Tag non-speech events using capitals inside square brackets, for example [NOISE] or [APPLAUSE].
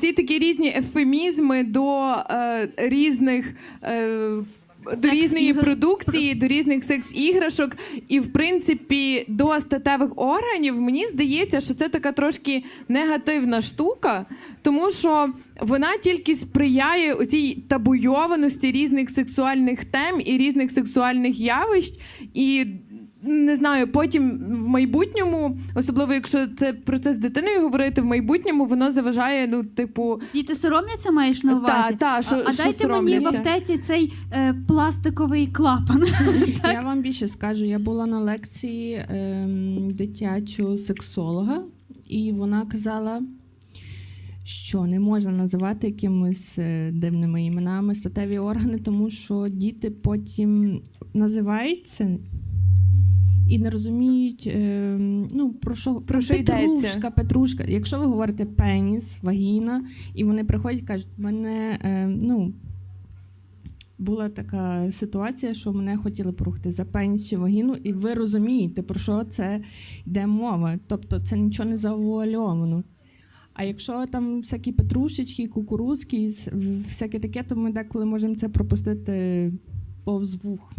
ці такі різні ефемізми до е, різних. Е, до різної продукції, до різних секс-іграшок, і в принципі до статевих органів мені здається, що це така трошки негативна штука, тому що вона тільки сприяє оцій табуйованості різних сексуальних тем і різних сексуальних явищ. І не знаю, потім в майбутньому, особливо якщо це про це з дитиною говорити, в майбутньому воно заважає, ну, типу, Діти соромляться, маєш на увазі? та, та, що, а, а що дайте мені в соромляться. аптеці цей е, пластиковий клапан. [LAUGHS] Я вам більше скажу. Я була на лекції ем, дитячого сексолога, і вона казала, що не можна називати якимись е, дивними іменами статеві органи, тому що діти потім називаються. І не розуміють, ем, ну, про що, про що йдеться. петрушка, петрушка. Якщо ви говорите пеніс, вагіна, і вони приходять і кажуть, мене ем, ну, була така ситуація, що мене хотіли порухати за пеніс чи вагіну, і ви розумієте, про що це йде мова. Тобто це нічого не завуальовано. А якщо там всякі петрушечки, кукурузки, всяке таке, то ми деколи можемо це пропустити повз вух.